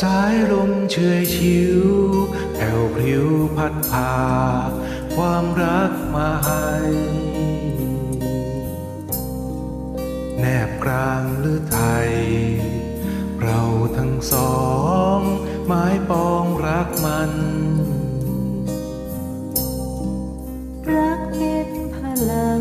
สายลมเชยชิวแผ่วพริ้วพัดพา ความรักมาให้แนบกลางหรือไทย เราทั้งสองหมายปองรักมันรักเป็นพลัง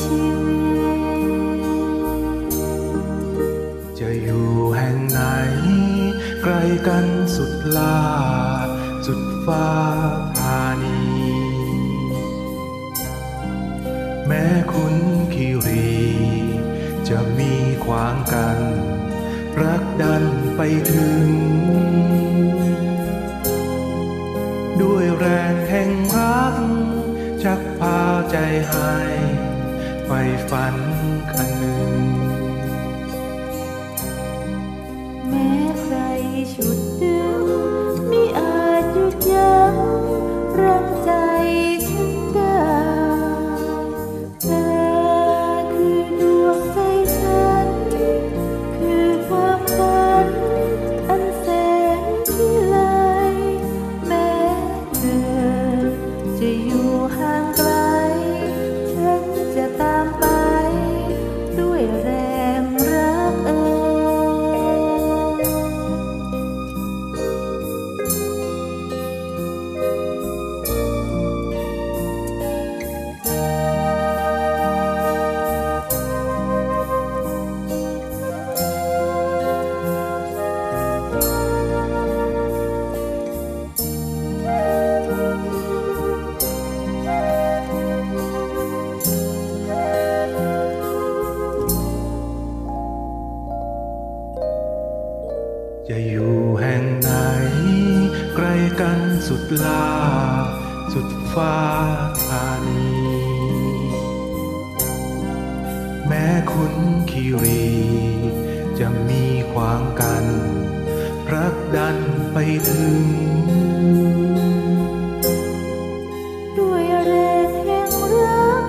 ชีวิต จะอยู่แห่งไหน ไกลกันสุดลา สุดฟ้าธานี แม้คุณคิรี จะมีขวางกัน รักดันไปถึง ไฟฝันคันหนึ่ง แม้ใครชุดดึ จะอยู่แห่งไหน ไกลกันสุดลา สุดฟ้าธานี แม้คุณคิรี จะมีขวางกันรักดันไปถึง ด้วยแรงแห่งรัก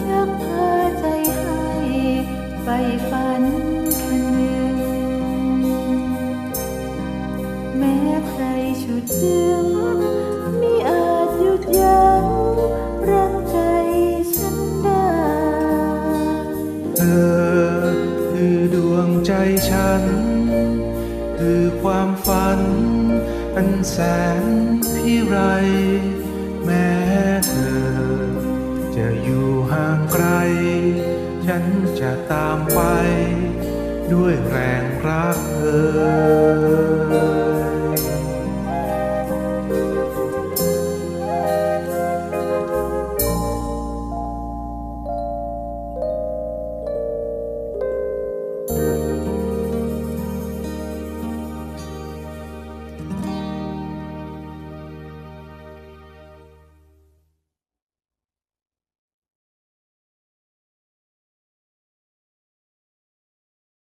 ชักพาใจให้ไปฝันุดดึงมิอาจหยุดยั้งรังใจฉันได้ เธอคือดวงใจฉัน คือความฝัน อันแสนที่ไร แม้เธอ จะอยู่ห่างไกล ฉันจะตามไป ด้วยแรงรักเธอ